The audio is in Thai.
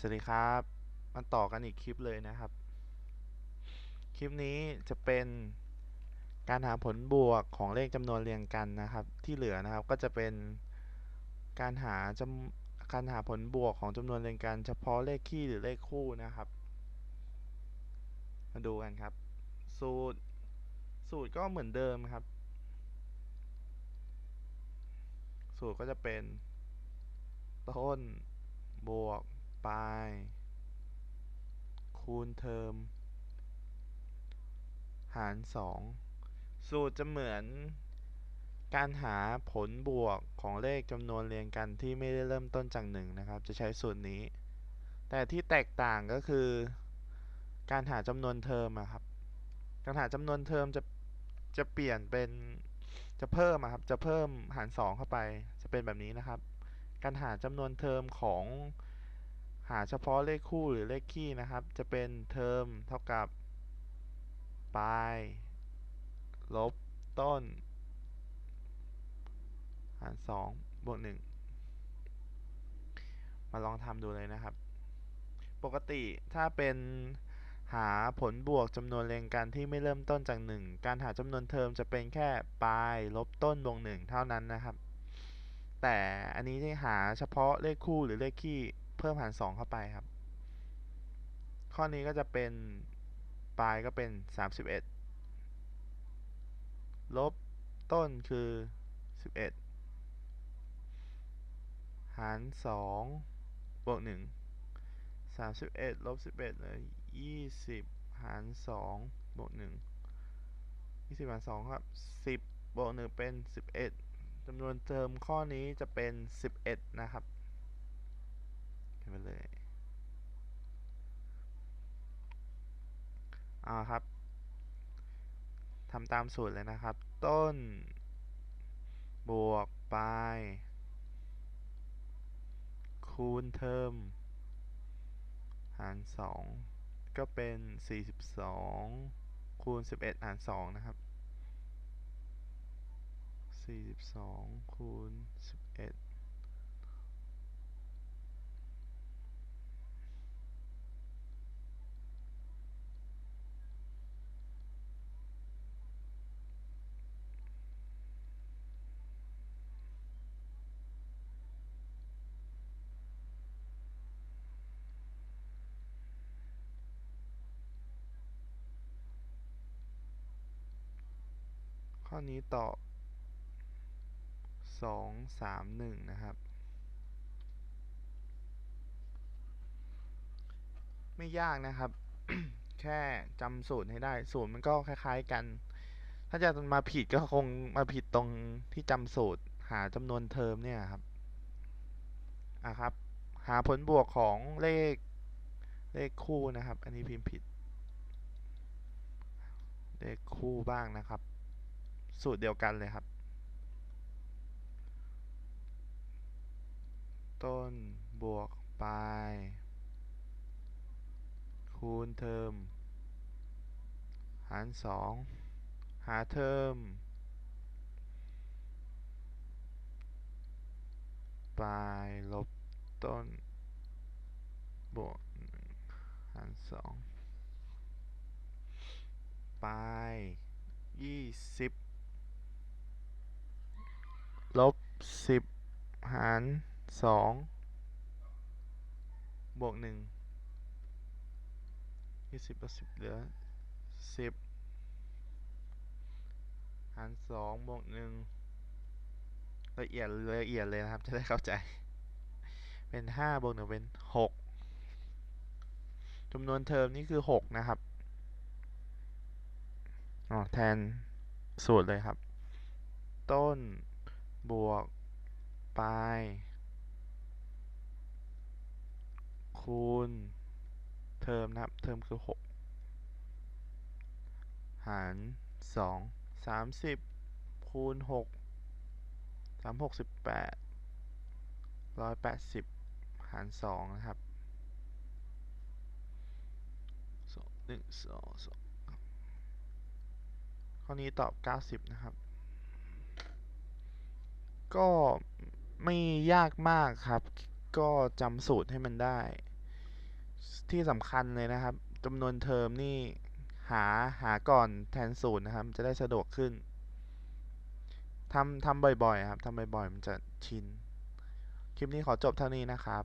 สวัสดีครับมาต่อกันอีกคลิปเลยนะครับ คลิปนี้จะเป็นการหาผลบวกของเลขจำนวนเรียงกันนะครับ ที่เหลือนะครับก็จะเป็นการหาจำการหาผลบวกของจำนวนเรียงกัน เฉพาะเลขคี่หรือเลขคู่นะครับ มาดูกันครับ สูตรสูตรก็เหมือนเดิมครับ สูตรก็จะเป็น ต้นบวก ปลายคูณเทอม หาร 2 สูตรจะเหมือนการหาผลบวกของเลขจำนวนเรียงกันที่ไม่ได้เริ่มต้นจาก1นะครับ จะใช้สูตรนี้ แต่ที่แตกต่างก็คือ การหาจำนวนเทอมครับ การหาจำนวนเทอมจะจะเปลี่ยนเป็นจะเพิ่มครับ จะเพิ่มหาร 2 เข้าไป จะเป็นแบบนี้นะครับ การหาจำนวนเทอมของ หาเฉพาะเลขคู่หรือเลขคี่นะครับ จะเป็นเทอมเท่ากับ ปลาย ลบ ต้น หาร2บวก1มาลองทำดูเลยนะครับ ปกติถ้าเป็นหาผลบวกจำนวนเรียงกันที่ไม่เริ่มต้นจาก 1 การหาจำนวนเทอมจะเป็นแค่ปลาย ลบต้นบวก1เท่านั้นนะครับ แต่อันนี้ที่หาเฉพาะเลขคู่หรือเลขคี่ เพิ่มหาร2เข้าไปครับ ข้อนี้ก็จะเป็นปลายก็เป็น31ลบต้นคือ11หาร2บวก1 31ลบ11เลย20หาร2บวก1 20หาร2ครับ10บวก1เป็น11จำนวนเทอมข้อนี้จะเป็น11นะครับไปเลย เอาครับทำตามสูตรเลยนะครับ ต้น บวกปลายคูณเทอมหาร 2 ก็เป็น 42 คูณ 11 หาร 2 นะครับ 42 คูณ 11 อนี้ตอบ2 3 1นะครับ ไม่ยากนะครับ แค่จำสูตรให้ได้ สูตรมันก็คล้าย ๆกัน ถ้าจะมาผิดก็คงมาผิดตรงที่จำสูตรหาจำนวนเทอมเนี่ยครับอะครับ หาผลบวกของเลขเลขคู่นะครับ อันนี้พิมพ์ผิด เลขคู่บ้างนะครับ สูตรเดียวกันเลยครับ ต้นบวกปลายคูณเทอมหาร2หาเทอมปลายลบต้นบวกหาร2ปลาย20 ลบ10หาร2บวก1 20ลบ10เหลือ10หาร2บวก1ละเอียดละเอียดเลยนะครับ จะได้เข้าใจ เป็น5บวก1เป็น6จำนวนเทอมนี่คือ6นะครับอ๋อแทนสูตรเลยครับ ต้น บวกปลายคูณ เทอมนะครับ เทอมคือ 6 หาร 2 30 คูณ 6 3 6 18 180 หาร 2 นะครับ2 1 2 2 ข้อนี้ตอบ 90 นะครับ ก็ไม่ยากมากครับ ก็จำสูตรให้มันได้ ที่สำคัญเลยนะครับจำนวนเทอมนี่หาหาก่อนแทนศูนย์นะครับ จะได้สะดวกขึ้นทำทำบ่อยๆ ครับทำบ่อยๆ มันจะชิน คลิปนี้ขอจบเท่านี้นะครับ